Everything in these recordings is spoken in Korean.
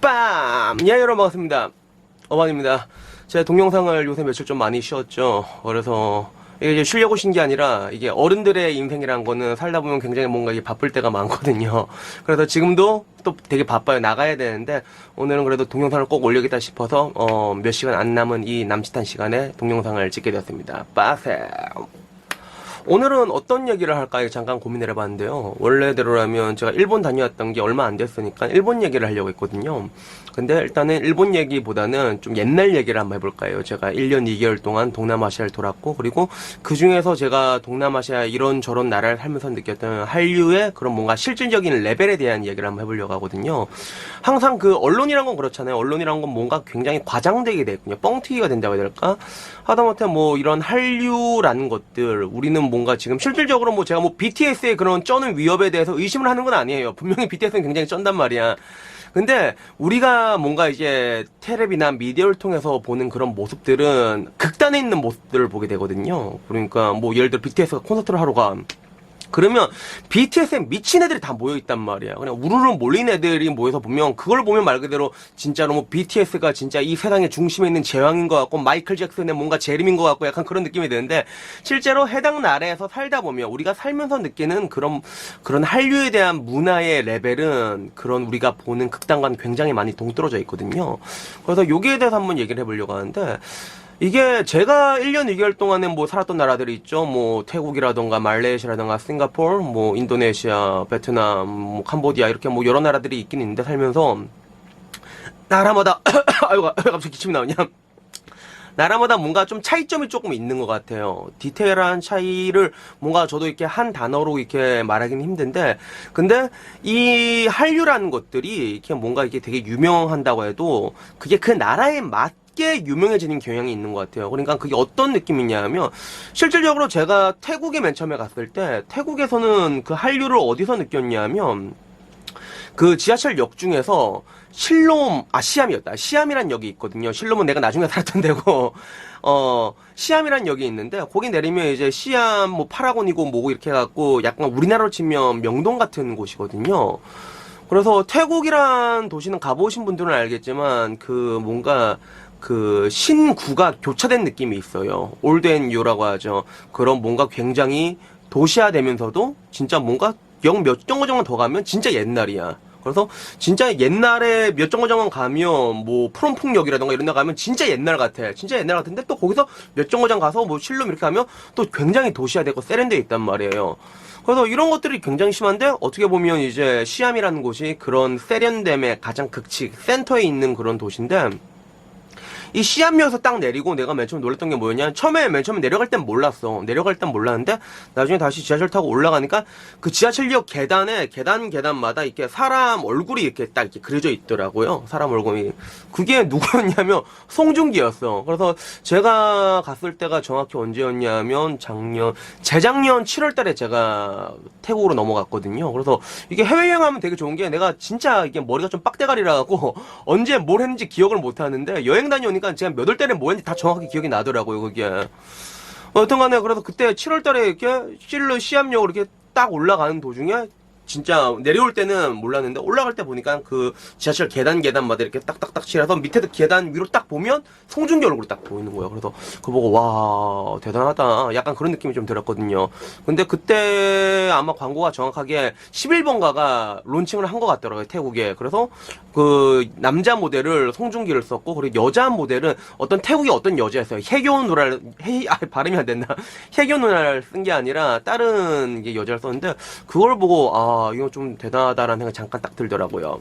빰! 예, 여러분 반갑습니다. 어반입니다. 제 동영상을 요새 며칠 좀 많이 쉬었죠. 그래서 이게 쉬려고 쉰 게 아니라 이게 어른들의 인생이란 거는 살다 보면 굉장히 뭔가 이게 바쁠 때가 많거든요. 그래서 지금도 또 되게 바빠요. 나가야 되는데 오늘은 그래도 동영상을 꼭 올리겠다 싶어서 어, 몇 시간 안 남은 이 남짓한 시간에 동영상을 찍게 되었습니다. 빠세. 오늘은 어떤 얘기를 할까 잠깐 고민을 해봤는데요. 원래대로라면 제가 일본 다녀왔던 게 얼마 안 됐으니까 일본 얘기를 하려고 했거든요. 근데 일단은 일본 얘기보다는 좀 옛날 얘기를 한번 해볼까요? 제가 1년 2개월 동안 동남아시아를 돌았고, 그리고 그 중에서 제가 동남아시아 이런 저런 나라를 살면서 느꼈던 한류의 그런 뭔가 실질적인 레벨에 대한 얘기를 한번 해보려고 하거든요. 항상 그 언론이란 건 그렇잖아요. 언론이란 건 뭔가 굉장히 과장되게 됐군요. 뻥튀기가 된다고 해야 될까? 하다못해 뭐 이런 한류라는 것들, 우리는 뭔가 지금 실질적으로 뭐 제가 뭐 BTS의 그런 쩌는 위협에 대해서 의심을 하는 건 아니에요. 분명히 BTS는 굉장히 쩐단 말이야. 근데 우리가 뭔가 이제 텔레비나 미디어를 통해서 보는 그런 모습들은 극단에 있는 모습들을 보게 되거든요. 그러니까 뭐 예를 들어 BTS가 콘서트를 하러 가. 그러면 BTS에 미친 애들이 다 모여 있단 말이야. 그냥 우르르 몰린 애들이 모여서 보면 그걸 보면 말 그대로 진짜로 뭐 BTS가 진짜 이 세상의 중심에 있는 제왕인 것 같고 마이클 잭슨의 뭔가 재림인 것 같고 약간 그런 느낌이 드는데 실제로 해당 나라에서 살다 보면 우리가 살면서 느끼는 그런 그런 한류에 대한 문화의 레벨은 그런 우리가 보는 극단과는 굉장히 많이 동떨어져 있거든요. 그래서 여기에 대해서 한번 얘기를 해보려고 하는데 이게 제가 1년 2개월 동안에 뭐 살았던 나라들이 있죠. 뭐 태국이라던가 말레이시아라던가 싱가포르, 뭐 인도네시아, 베트남, 뭐 캄보디아 이렇게 뭐 여러 나라들이 있긴 있는데 살면서 나라마다 아이고 갑자기 기침이 나오냐? 나라마다 뭔가 좀 차이점이 조금 있는 것 같아요. 디테일한 차이를 뭔가 저도 이렇게 한 단어로 이렇게 말하기는 힘든데, 근데 이 한류라는 것들이 이렇게 뭔가 이렇게 되게 유명한다고 해도 그게 그 나라에 맞게 유명해지는 경향이 있는 것 같아요. 그러니까 그게 어떤 느낌이냐 하면, 실질적으로 제가 태국에 맨 처음에 갔을 때, 태국에서는 그 한류를 어디서 느꼈냐 하면, 그 지하철역 중에서 실롬 아 시암이었다. 시암이란 역이 있거든요. 실롬은 내가 나중에 살았던 데고. 어 시암이란 역이 있는데 거기 내리면 이제 시암 뭐 파라곤이고 뭐고 이렇게 해갖고 약간 우리나라로 치면 명동 같은 곳이거든요. 그래서 태국이란 도시는 가보신 분들은 알겠지만 그 뭔가 그 신구가 교차된 느낌이 있어요 올드앤뉴라고 하죠 그런 뭔가 굉장히 도시화되면서도 진짜 뭔가 영 몇 정거장만 더 가면 진짜 옛날이야. 그래서 진짜 옛날에 몇 정거장만 가면 뭐 프롬풍역이라던가 이런 데 가면 진짜 옛날 같아. 진짜 옛날 같은데 또 거기서 몇 정거장 가서 뭐 실룸 이렇게 하면 또 굉장히 도시화되고 세련되어 있단 말이에요. 그래서 이런 것들이 굉장히 심한데 어떻게 보면 이제 시암이라는 곳이 그런 세련됨의 가장 극치 센터에 있는 그런 도시인데 이 시암역에서 딱 내리고 내가 맨 처음 놀랐던 게 뭐였냐 처음에 맨 처음에 내려갈 땐 몰랐어. 내려갈 땐 몰랐는데 나중에 다시 지하철 타고 올라가니까 그 지하철역 계단에 계단 계단마다 이렇게 사람 얼굴이 이렇게 딱 이렇게 그려져 있더라고요. 사람 얼굴이. 그게 누구였냐면 송중기였어. 그래서 제가 갔을 때가 정확히 언제였냐면 작년 재작년 7월 달에 제가 태국으로 넘어갔거든요. 그래서 이게 해외여행하면 되게 좋은 게 내가 진짜 이게 머리가 좀 빡대가리라 갖고 언제 뭘 했는지 기억을 못 하는데 여행 다녀오니까 제가 몇 월 달에 뭐 했는지 다 정확히 기억이 나더라고요 그게. 어, 여튼간에 그래서 그때 7월 달에 이렇게 실로 시암역으로 이렇게 딱 올라가는 도중에 진짜 내려올 때는 몰랐는데 올라갈 때 보니까 그 지하철 계단 계단마다 이렇게 딱딱딱 칠해서 밑에도 계단 위로 딱 보면 송중기 얼굴이 딱 보이는 거예요. 그래서 그거 보고 와 대단하다. 약간 그런 느낌이 좀 들었거든요. 근데 그때 아마 광고가 정확하게 11번가가 론칭을 한 것 같더라고요. 태국에. 그래서 그 남자 모델을 송중기를 썼고 그리고 여자 모델은 어떤 태국의 어떤 여자였어요. 혜교 누나를 해 아, 발음이 안 된다. 혜교 누나를 쓴 게 아니라 다른 여자를 썼는데 그걸 보고 아 이거 좀 대단하다라는 생각이 잠깐 딱 들더라고요.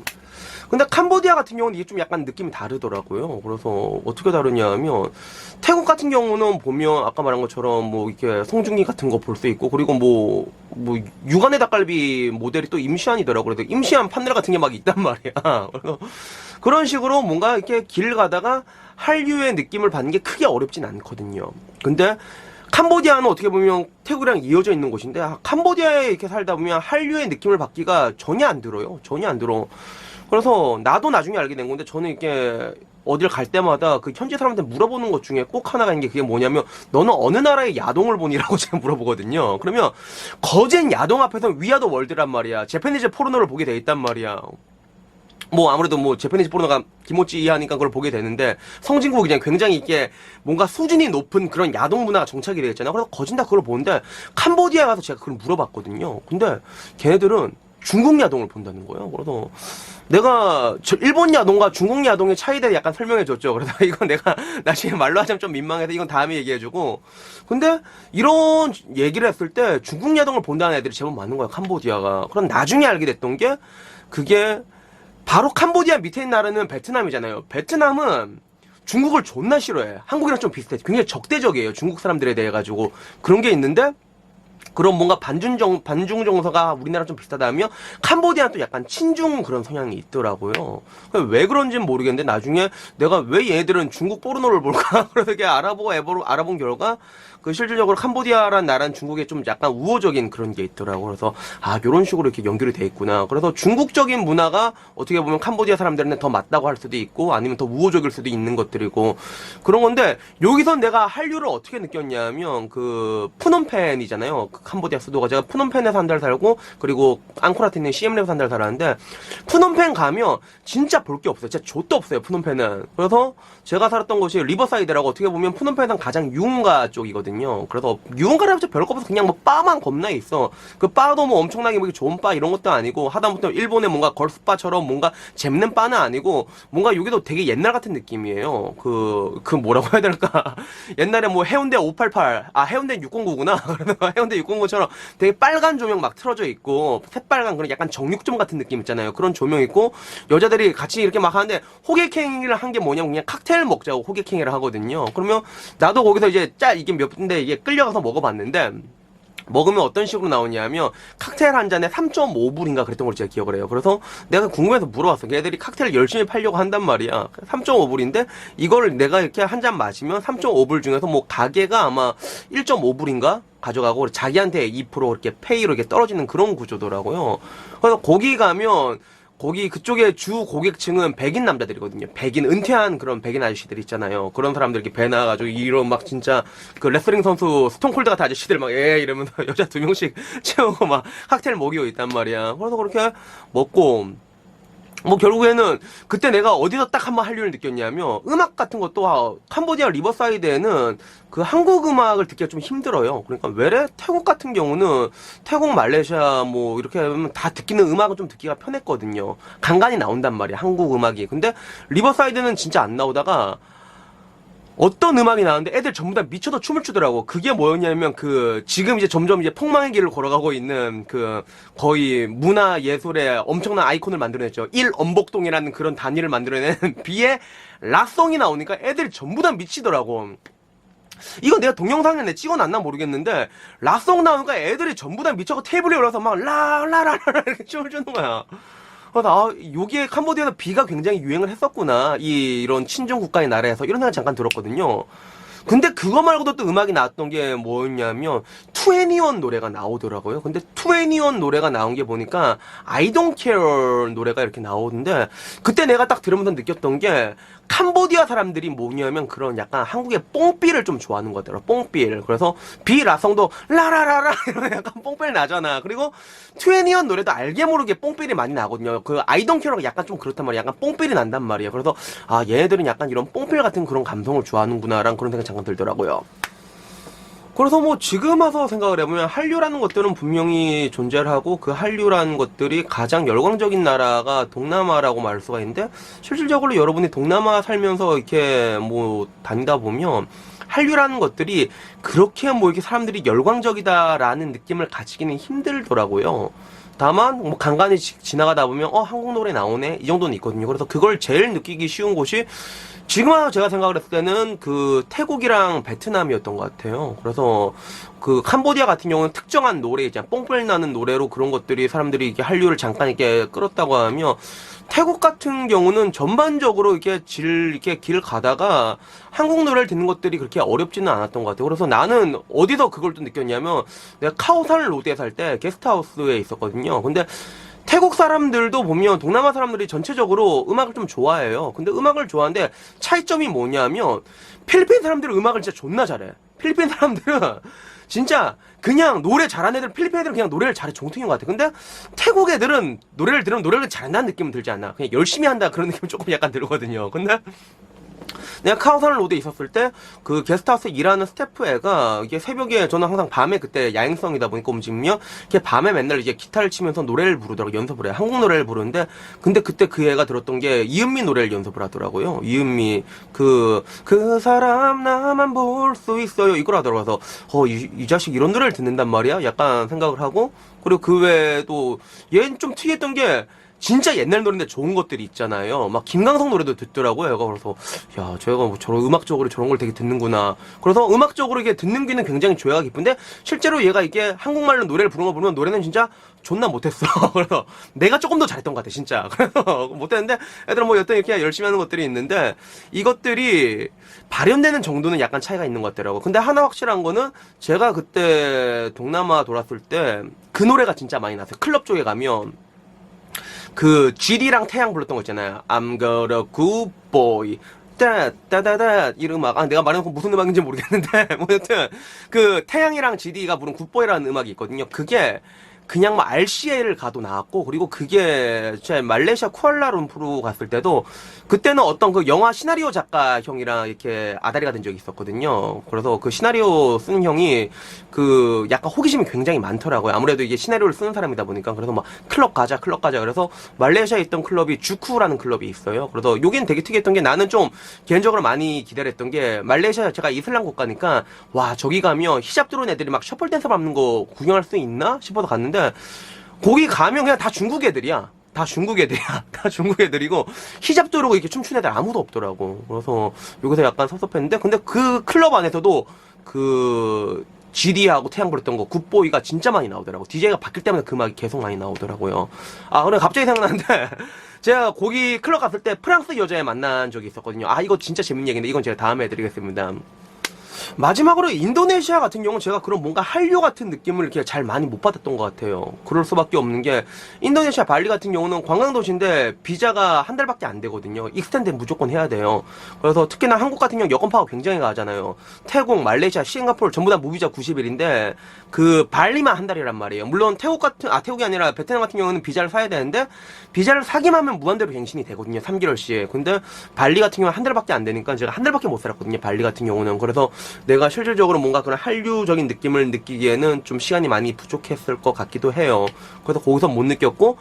근데 캄보디아 같은 경우는 이게 좀 약간 느낌이 다르더라고요. 그래서 어떻게 다르냐 하면 태국 같은 경우는 보면 아까 말한 것처럼 뭐 이렇게 송중기 같은 거 볼 수 있고 그리고 뭐뭐 육안의 닭갈비 모델이 또 임시안이더라고요. 그래서 임시안 판넬 같은 게 막 있단 말이야. 그래서 그런 식으로 뭔가 이렇게 길 가다가 한류의 느낌을 받는 게 크게 어렵진 않거든요. 근데 캄보디아는 어떻게 보면 태국이랑 이어져 있는 곳인데 아, 캄보디아에 이렇게 살다 보면 한류의 느낌을 받기가 전혀 안 들어요. 전혀 안 들어. 그래서 나도 나중에 알게 된 건데 저는 이렇게 어딜 갈 때마다 그 현지 사람한테 물어보는 것 중에 꼭 하나가 있는 게 그게 뭐냐면 너는 어느 나라의 야동을 보니라고 제가 물어보거든요. 그러면 거젠 야동 앞에서 위아더 월드란 말이야. 재패니즈 포르노를 보게 돼 있단 말이야. 뭐 아무래도 뭐 재패니즈 포르노가 기모찌 이하니까 그걸 보게 되는데 성진국이 그냥 굉장히 이게 뭔가 수준이 높은 그런 야동 문화가 정착이 되어 있잖아요. 그래서 거진 다 그걸 보는데 캄보디아 가서 제가 그걸 물어봤거든요. 근데 걔네들은 중국 야동을 본다는 거예요. 그래서 내가 저 일본 야동과 중국 야동의 대해 약간 설명해 줬죠. 그래서 이건 내가 나중에 말로 하자면 좀 민망해서 이건 다음에 얘기해 주고. 근데 이런 얘기를 했을 때 중국 야동을 본다는 애들이 제법 많은 거야. 캄보디아가. 그럼 나중에 알게 됐던 게 그게 바로 캄보디아 밑에 있는 나라는 베트남이잖아요. 베트남은 중국을 존나 싫어해. 한국이랑 좀 비슷해. 굉장히 적대적이에요. 중국 사람들에 대해 가지고 그런 게 있는데 그런 뭔가 반중정 반중 정서가 우리나라 좀 비슷하다면 캄보디아는 또 약간 친중 그런 성향이 있더라고요. 왜 그런지는 모르겠는데 나중에 내가 왜 얘들은 중국 포르노를 볼까 그래서 이렇게 알아보고 알아본 결과 그 실질적으로 캄보디아라는 나라는 중국에 좀 약간 우호적인 그런 게 있더라고. 그래서 아 이런 식으로 이렇게 연결이 돼 있구나. 그래서 중국적인 문화가 어떻게 보면 캄보디아 사람들한테 더 맞다고 할 수도 있고 아니면 더 우호적일 수도 있는 것들이고 그런 건데 여기서 내가 한류를 어떻게 느꼈냐면 그 푸놈펜이잖아요. 그 캄보디아 수도가 제가 푸놈펜에서 한 달 살고 그리고 앙코라트 있는 시엠랩에서 한 달 살았는데 푸놈펜 가면 진짜 볼 게 없어요. 진짜 좆도 없어요. 푸놈펜은. 그래서 제가 살았던 곳이 리버사이드라고 어떻게 보면 푸놈펜은 가장 유흥가 쪽이거든요. 그래서 유흥가라고 해서 별거 없어. 그냥 뭐 바만 겁나 있어. 그 바도 뭐 엄청나게 뭐 좋은 바 이런 것도 아니고 하다못해 일본의 뭔가 걸스바처럼 뭔가 재밌는 바는 아니고 뭔가 여기도 되게 옛날 같은 느낌이에요. 그, 그 뭐라고 해야 될까. 옛날에 뭐 해운대 588, 아, 해운대 609구나. 그래서 해운대 609처럼 되게 빨간 조명 막 틀어져 있고, 새빨간 그런 약간 정육점 같은 느낌 있잖아요. 그런 조명 있고, 여자들이 같이 이렇게 막 하는데, 호객행위를 한 게 뭐냐면 그냥 칵테일 먹자고 호객행위를 하거든요. 그러면 나도 거기서 이제 짜, 이게 몇 분인데 이게 끌려가서 먹어봤는데, 먹으면 어떤 식으로 나오냐면 칵테일 한 잔에 3.5불인가 그랬던 걸 제가 기억을 해요. 그래서 내가 궁금해서 물어봤어. 걔들이 칵테일 열심히 팔려고 한단 말이야. 3.5불인데 이거를 내가 이렇게 한 잔 마시면 3.5불 중에서 뭐 가게가 아마 1.5불인가 가져가고 자기한테 2% 이렇게 페이로 이렇게 떨어지는 그런 구조더라고요. 그래서 거기 가면 거기 그쪽에 주 고객층은 백인 남자들이거든요. 백인 은퇴한 그런 백인 아저씨들 있잖아요. 그런 사람들 이렇게 배 나와가지고 이런 막 진짜 그 레슬링 선수 스톤콜드 같은 아저씨들 막 예 이러면서 여자 두 명씩 채우고 막 칵테일 먹이고 있단 말이야. 그래서 그렇게 먹고 뭐 결국에는 그때 내가 어디서 딱 한 번 한류를 느꼈냐면 음악 같은 것도 아, 캄보디아 리버사이드에는 그 한국 음악을 듣기가 좀 힘들어요. 그러니까 외래 태국 같은 경우는 태국 말레이시아 뭐 이렇게 하면 다 듣기는 음악은 좀 듣기가 편했거든요. 간간히 나온단 말이야 한국 음악이. 근데 리버사이드는 진짜 안 나오다가 어떤 음악이 나왔는데 애들 전부 다 미쳐서 춤을 추더라고. 그게 뭐였냐면 그 지금 이제 점점 이제 폭망의 길을 걸어가고 있는 그 거의 문화 예술의 엄청난 아이콘을 만들어냈죠. 일엄복동이라는 그런 단위를 만들어낸 비의 락송이 나오니까 애들이 전부 다 미치더라고. 이거 내가 동영상에 내 찍어놨나 모르겠는데 락송 나오니까 애들이 전부 다 미쳐서 테이블에 올라서 막 라라라라 이렇게 춤을 추는 거야. 그래서 아, 여기에 캄보디아는 비가 굉장히 유행을 했었구나. 이, 이런 친중 국가의 나라에서 이런 생각 잠깐 들었거든요. 근데 그거 말고도 또 음악이 나왔던 게 뭐였냐면 투애니원 노래가 나오더라고요. 근데 투애니원 노래가 나온 게 보니까 I Don't Care 노래가 이렇게 나오는데 그때 내가 딱 들으면서 느꼈던 게 캄보디아 사람들이 뭐냐면 그런 약간 한국의 뽕삐를 좀 좋아하는 것 같더라고. 뽕삐를. 그래서 비라성도 라라라라 이런 약간 뽕삐 나잖아. 그리고 투애니원 노래도 알게 모르게 뽕삐이 많이 나거든요. 그 Care가 약간 좀 그렇단 말이야. 약간 뽕삐이 난단 말이야. 그래서 아 얘네들은 약간 이런 뽕삐 같은 그런 감성을 좋아하는구나라는 그런 생각 잠깐 들더라고요. 그래서 뭐 지금 와서 생각을 해보면 한류라는 것들은 분명히 존재를 하고 그 한류라는 것들이 가장 열광적인 나라가 동남아라고 말할 수가 있는데 실질적으로 여러분이 동남아 살면서 이렇게 뭐 다니다 보면 한류라는 것들이 그렇게 뭐 이렇게 사람들이 열광적이다라는 느낌을 가지기는 힘들더라고요. 다만 뭐 간간히 지- 지나가다 보면 어 한국 노래 나오네 이 정도는 있거든요. 그래서 그걸 제일 느끼기 쉬운 곳이 지금 제가 생각을 했을 때는 그 태국이랑 베트남이었던 것 같아요. 그래서 그 캄보디아 같은 경우는 특정한 노래 있잖아 뽕뿔 나는 노래로 그런 것들이 사람들이 이렇게 한류를 잠깐 이렇게 끌었다고 하면 태국 같은 경우는 전반적으로 이렇게 질 이렇게 길 가다가 한국 노래를 듣는 것들이 그렇게 어렵지는 않았던 것 같아요. 그래서 나는 어디서 그걸 또 느꼈냐면 내가 카오산 로드에 살 때 게스트하우스에 있었거든요. 근데 태국 사람들도 보면 동남아 사람들이 전체적으로 음악을 좀 좋아해요. 근데 음악을 좋아하는데 차이점이 뭐냐면 필리핀 사람들은 음악을 진짜 존나 잘해. 필리핀 사람들은 진짜 그냥 노래 잘하는 애들 필리핀 애들은 그냥 노래를 잘해 정통인 것 같아. 근데 태국 애들은 노래를 들으면 노래를 잘한다는 느낌은 들지 않나. 그냥 열심히 한다 그런 느낌 조금 약간 들거든요. 근데 내가 카오산 로드에 있었을 때 그 게스트하우스 일하는 스태프 애가 이게 새벽에 저는 항상 밤에 그때 야행성이다 보니까 움직이면 걔 밤에 맨날 이제 기타를 치면서 노래를 부르더라고 연습을 해 한국 노래를 부르는데 근데 그때 그 애가 들었던 게 이은미 노래를 연습을 하더라고요. 이은미 그그 사람 나만 볼 수 있어요. 이걸 하더라고요. 그래서 어이 이 자식 이런 노래를 듣는단 말이야? 약간 생각을 하고 그리고 그 외에도 얘는 좀 특이했던 게 진짜 옛날 노래인데 좋은 것들이 있잖아요. 막 김광석 노래도 듣더라고요. 얘가 그래서 야, 저희가 뭐 저런 음악적으로 저런 걸 되게 듣는구나. 그래서 음악적으로 이게 듣는 귀는 굉장히 조예가 깊은데 실제로 얘가 이게 한국말로 노래를 부르는 거 보면 노래는 진짜 존나 못했어. 그래서 내가 조금 더 잘했던 것 같아, 진짜. 그래서 못했는데 애들은 뭐 여튼 이렇게 열심히 하는 것들이 있는데 이것들이 발현되는 정도는 약간 차이가 있는 것 같더라고. 근데 하나 확실한 거는 제가 그때 동남아 돌았을 때 그 노래가 진짜 많이 났어요. 클럽 쪽에 가면 그 GD랑 태양 불렀던 거 있잖아요. I'm gonna good boy. 따따다다 이런 음악 아 내가 건 무슨 음악인지 모르겠는데 뭐 여튼 그 태양이랑 GD가 부른 굿보이라는 음악이 있거든요 그게 그냥 뭐 RCA를 가도 나왔고 그리고 그게 제 말레이시아 쿠알라룸푸르 갔을 때도 그때는 어떤 그 영화 시나리오 작가 형이랑 이렇게 아다리가 된 적이 있었거든요. 그래서 그 시나리오 쓰는 형이 그 약간 호기심이 굉장히 많더라고요. 아무래도 이게 시나리오를 쓰는 사람이다 보니까 그래서 막 클럽 가자 클럽 가자 그래서 말레이시아에 있던 클럽이 주쿠라는 클럽이 있어요. 그래서 여긴 되게 특이했던 게 나는 좀 개인적으로 많이 기다렸던 게 말레이시아 자체가 이슬람 국가니까 와 저기 가면 히잡 들어온 애들이 막 셔플 댄스 밟는 거 구경할 수 있나 싶어서 갔는데 거기 가면 그냥 다 중국 애들이야. 다 중국 애들이야. 다 중국 애들이고 히잡 두르고 이렇게 춤추는 애들 아무도 없더라고. 그래서 여기서 약간 섭섭했는데 근데 그 클럽 안에서도 그 GD하고 태양 불렀던 거 굿보이가 진짜 많이 나오더라고. DJ가 바뀔 때마다 그 음악이 계속 많이 나오더라고요. 아, 그래 갑자기 생각나는데 제가 거기 클럽 갔을 때 프랑스 여자애 만난 적이 있었거든요. 아, 이거 진짜 재밌는 얘기인데 이건 제가 다음에 해드리겠습니다. 마지막으로 인도네시아 같은 경우는 제가 그런 뭔가 한류 같은 느낌을 이렇게 잘 많이 못 받았던 것 같아요. 그럴 수밖에 없는 게 인도네시아 발리 같은 경우는 관광도시인데 비자가 한 달밖에 안 되거든요. 익스텐드 무조건 해야 돼요. 그래서 특히나 한국 같은 경우 여권파가 굉장히 가잖아요. 태국, 말레이시아, 싱가포르 전부 다 무비자 90일인데 그 발리만 한 달이란 말이에요. 물론 태국 같은 아 태국이 아니라 베트남 같은 경우는 비자를 사야 되는데 비자를 사기만 하면 무한대로 갱신이 되거든요. 3개월씩. 근데 발리 같은 경우는 한 달밖에 안 되니까 제가 한 달밖에 못 살았거든요. 발리 같은 경우는 그래서 내가 실질적으로 뭔가 그런 한류적인 느낌을 느끼기에는 좀 시간이 많이 부족했을 것 같기도 해요. 그래서 거기서 못 느꼈고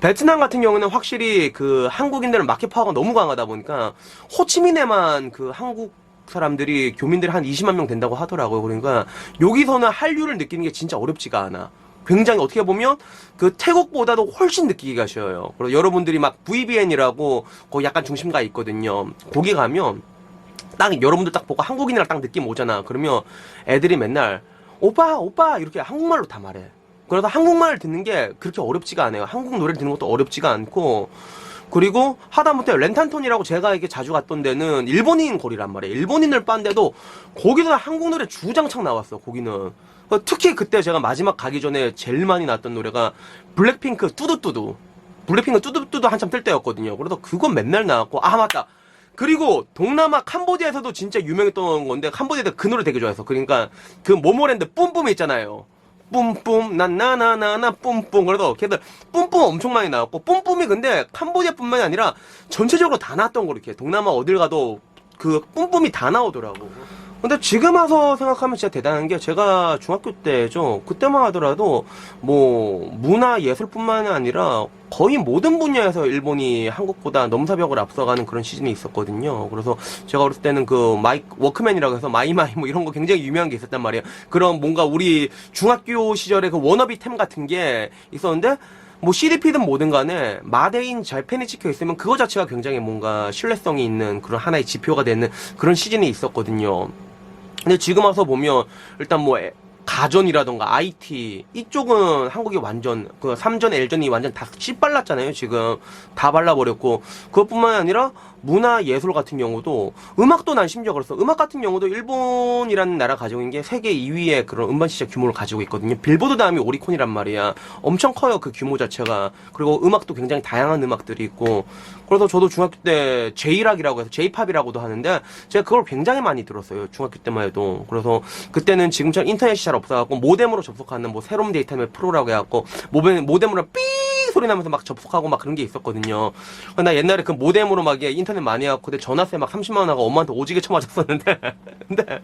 베트남 같은 경우는 확실히 그 한국인들은 마켓 파워가 너무 강하다 보니까 호치민에만 그 한국 사람들이 교민들이 한 20만 명 된다고 하더라고요. 그러니까 여기서는 한류를 느끼는 게 진짜 어렵지가 않아. 굉장히 어떻게 보면 그 태국보다도 훨씬 느끼기가 쉬워요. 그리고 여러분들이 막 VBN이라고 거기 약간 중심가 있거든요. 거기 가면 딱 여러분들 딱 보고 한국인이랑 딱 느낌 오잖아. 그러면 애들이 맨날 오빠 오빠 이렇게 한국말로 다 말해. 그래서 한국말을 듣는 게 그렇게 어렵지가 않아요. 한국 노래를 듣는 것도 어렵지가 않고 그리고 하다못해 렌탄톤이라고 제가 이게 자주 갔던 데는 일본인 거리란 말이에요. 일본인을 빤데도 거기서 한국 노래 주장창 나왔어. 거기는 특히 그때 제가 마지막 가기 전에 제일 많이 나왔던 노래가 블랙핑크 뚜두뚜두 블랙핑크 뚜두뚜두 한참 뜰 때였거든요. 그래서 그건 맨날 나왔고 아 맞다. 그리고 동남아 캄보디아에서도 진짜 유명했던 건데 캄보디아도 그 노래 되게 좋아했어. 그러니까 그 모모랜드 뿜뿜 있잖아요. 뿜뿜 나나나나나 뿜뿜 그래서 걔들 뿜뿜 엄청 많이 나왔고 뿜뿜이 근데 캄보디아뿐만이 아니라 전체적으로 다 나왔던 거 이렇게 동남아 어딜 가도 그 뿜뿜이 다 나오더라고. 근데 지금 와서 생각하면 진짜 대단한 게 제가 중학교 때죠. 그때만 하더라도 뭐 문화 예술뿐만이 아니라 거의 모든 분야에서 일본이 한국보다 넘사벽을 앞서가는 그런 시즌이 있었거든요. 그래서 제가 어렸을 때는 그 마이 워크맨이라고 해서 마이마이 뭐 이런 거 굉장히 유명한 게 있었단 말이에요. 그런 뭔가 우리 중학교 시절에 그 워너비템 같은 게 있었는데 뭐 CDP든 뭐든 간에 마데인 잘펜이 찍혀 있으면 그거 자체가 굉장히 뭔가 신뢰성이 있는 그런 하나의 지표가 되는 그런 시즌이 있었거든요. 근데 지금 와서 보면 일단 뭐 에- 가전이라던가 IT 이쪽은 한국이 완전 그 삼전 L전이 완전 다 씨발랐잖아요 지금. 다 발라버렸고. 그것뿐만 아니라 문화 예술 같은 경우도 음악도 난 심지어 그랬어. 음악 같은 경우도 일본이라는 나라 가지고 있는 게 세계 2위의 그런 음반 시장 규모를 가지고 있거든요. 빌보드 다음이 오리콘이란 말이야. 엄청 커요 그 규모 자체가. 그리고 음악도 굉장히 다양한 음악들이 있고. 그래서 저도 중학교 때 제이락이라고 해서 제이팝이라고도 하는데 제가 그걸 굉장히 많이 들었어요 중학교 때만 해도. 그래서 그때는 지금처럼 인터넷이 잘 없어갖고 모뎀으로 접속하는 뭐 새로운 데이터의 프로라고 해갖고 모뎀, 모뎀으로 삐 소리 나면서 막 접속하고 막 그런 게 있었거든요 나 옛날에 그 모뎀으로 막 인터넷 많이 해갖고 내 전화세 막 30만 원 하고 엄마한테 오지게 쳐맞았었는데 근데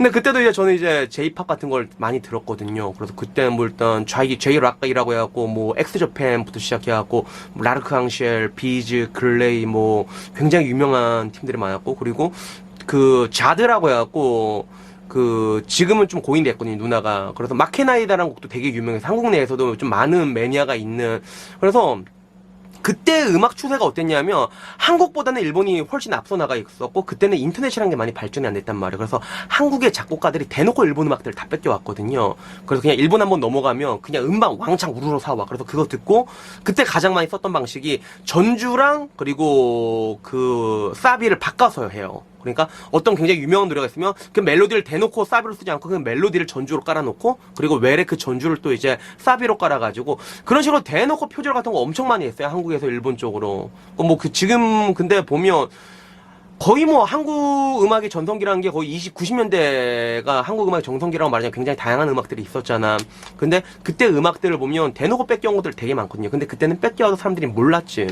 근데 그때도 이제 저는 이제 제이팝 같은 걸 많이 들었거든요. 그래서 그때는 뭐 일단 좌이 제이락이라고 해갖고 뭐 엑스저팬부터 시작해갖고 뭐 라르크 앙쉘, 비즈, 글레이 뭐 굉장히 유명한 팀들이 많았고 그리고 그 자드라고 해갖고 그 지금은 좀 고인됐거든요 누나가 그래서 마케나이다라는 곡도 되게 유명해서 한국 내에서도 좀 많은 매니아가 있는 그래서 그때 음악 추세가 어땠냐면 한국보다는 일본이 훨씬 앞서 나가 있었고 그때는 인터넷이라는 게 많이 발전이 안 됐단 말이에요. 그래서 한국의 작곡가들이 대놓고 일본 음악들을 다 뺏겨왔거든요. 그래서 그냥 일본 한번 넘어가면 그냥 음반 왕창 우르르 사와. 그래서 그거 듣고 그때 가장 많이 썼던 방식이 전주랑 그리고 그 사비를 바꿔서 해요. 그러니까 어떤 굉장히 유명한 노래가 있으면 그 멜로디를 대놓고 사비로 쓰지 않고 그 멜로디를 전주로 깔아놓고 그리고 외래 그 전주를 또 이제 사비로 깔아가지고 그런 식으로 대놓고 표절 같은 거 엄청 많이 했어요 한국에서 일본 쪽으로 뭐 그 지금 근데 보면 거의 뭐 한국 음악의 전성기라는 게 거의 20, 90년대가 한국 음악의 정성기라고 말하자면 굉장히 다양한 음악들이 있었잖아. 근데 그때 음악들을 보면 대놓고 뺏겨온 것들 되게 많거든요. 근데 그때는 뺏겨와도 사람들이 몰랐지.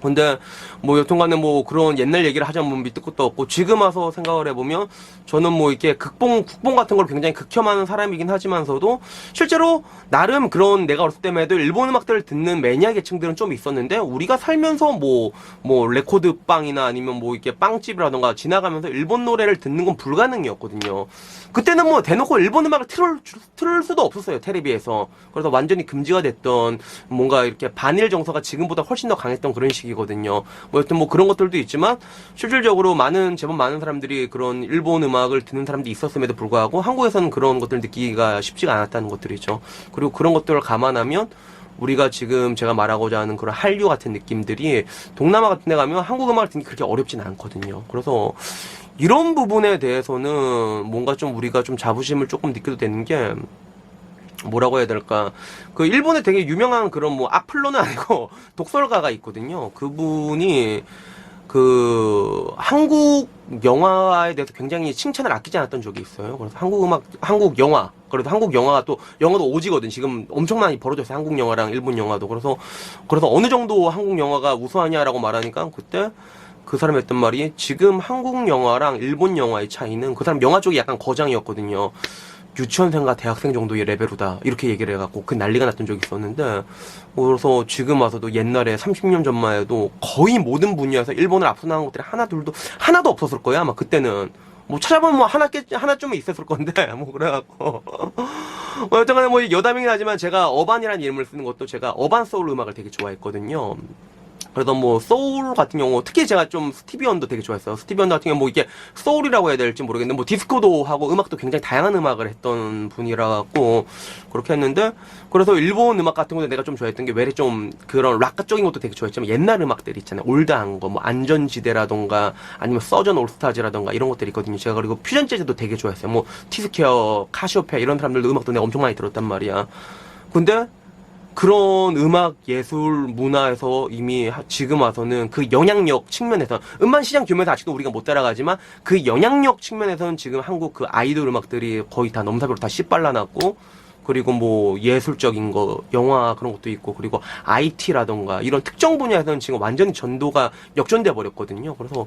근데 뭐 여튼간에 뭐 그런 옛날 얘기를 하자면 밑도 끝도 없고 지금 와서 생각을 해보면 저는 뭐 이렇게 극봉 국봉 같은 걸 굉장히 극혐하는 사람이긴 하지만서도 실제로 나름 그런 내가 어렸을 때만 해도 일본 음악들을 듣는 매니아 계층들은 좀 있었는데 우리가 살면서 뭐뭐 레코드 빵이나 아니면 뭐 이렇게 빵집이라던가 지나가면서 일본 노래를 듣는 건 불가능이었거든요. 그때는 뭐 대놓고 일본 음악을 틀을, 틀을 수도 없었어요 텔레비에서 그래서 완전히 금지가 됐던 뭔가 이렇게 반일 정서가 지금보다 훨씬 더 강했던 그런 시기거든요 뭐 여튼 뭐 그런 것들도 있지만 실질적으로 많은 제법 많은 사람들이 그런 일본 음악을 듣는 사람들이 있었음에도 불구하고 한국에서는 그런 것들을 느끼기가 쉽지가 않았다는 것들이죠 그리고 그런 것들을 감안하면 우리가 지금 제가 말하고자 하는 그런 한류 같은 느낌들이 동남아 같은 데 가면 한국 음악을 듣기 그렇게 어렵진 않거든요. 그래서 이런 부분에 대해서는 뭔가 좀 우리가 좀 자부심을 조금 느껴도 되는 게 뭐라고 해야 될까 그 일본에 되게 유명한 그런 뭐 악플러는 아니고 독설가가 있거든요. 그분이 그 한국 영화에 대해서 굉장히 칭찬을 아끼지 않았던 적이 있어요. 그래서 한국 음악, 한국 영화, 그래도 한국 영화가 또 영화도 오지거든. 지금 엄청 많이 벌어졌어요. 한국 영화랑 일본 영화도. 그래서 그래서 어느 정도 한국 영화가 우수하냐라고 말하니까 그때 그 사람이 했던 말이 지금 한국 영화랑 일본 영화의 차이는 그 사람 영화 쪽이 약간 거장이었거든요. 유치원생과 대학생 정도의 레벨이다. 이렇게 얘기를 해갖고 그 난리가 났던 적이 있었는데 그래서 지금 와서도 옛날에 30년 전만 해도 거의 모든 분야에서 일본을 앞서 나간 것들이 하나 둘도 하나도 없었을 거야 아마 그때는. 뭐 찾아보면 뭐 하나 깨 하나쯤은 있었을 건데 뭐 그래갖고. 뭐 여튼간에 뭐 여담이긴 하지만 제가 어반이라는 이름을 쓰는 것도 제가 어반 소울 음악을 되게 좋아했거든요. 그래서 뭐 소울 같은 경우 특히 제가 좀 스티비 언더 되게 좋아했어요. 스티비 언더 같은 경우 뭐 이게 소울이라고 해야 될지 모르겠는데 뭐 디스코도 하고 음악도 굉장히 다양한 음악을 했던 분이라 갖고 그렇게 했는데 그래서 일본 음악 같은 것도 내가 좀 좋아했던 게 외래 좀 그런 락 쪽인 것도 되게 좋아했지만 옛날 음악들 있잖아요. 올드한 거 뭐 안전지대라던가 아니면 서전 올스타즈라던가 이런 것들이 있거든요. 제가 그리고 퓨전 재즈도 되게 좋아했어요. 뭐 티스케어, 카시오페 이런 사람들도 음악도 내가 엄청 많이 들었단 말이야. 근데 그런 음악 예술 문화에서 이미 하- 지금 와서는 그 영향력 측면에서 음반 시장 규모에서 아직도 우리가 못 따라가지만 그 영향력 측면에서는 지금 한국 그 아이돌 음악들이 거의 다 넘사벽으로 다 씨발라놨고 그리고 뭐 예술적인 거 영화 그런 것도 있고 그리고 IT라던가 이런 특정 분야에서는 지금 완전히 전도가 역전돼 버렸거든요. 그래서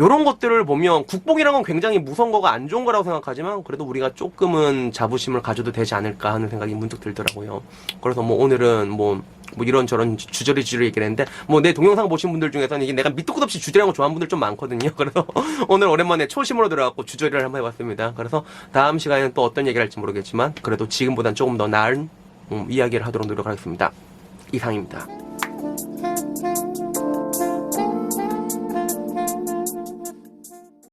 요런 것들을 보면 국뽕이라는 건 굉장히 무서운 거가 안 좋은 거라고 생각하지만 그래도 우리가 조금은 자부심을 가져도 되지 않을까 하는 생각이 문득 들더라고요. 그래서 뭐 오늘은 뭐, 뭐 이런 저런 주저리 주저리 얘기를 했는데 뭐 내 동영상 보신 분들 중에서는 이게 내가 밑도 끝 없이 주저리한 거 좋아하는 분들 좀 많거든요. 그래서 오늘 오랜만에 초심으로 들어가고 주저리를 한번 해봤습니다. 그래서 다음 시간에는 또 어떤 얘기를 할지 모르겠지만 그래도 지금보단 조금 더 나은 음, 이야기를 하도록 노력하겠습니다. 이상입니다.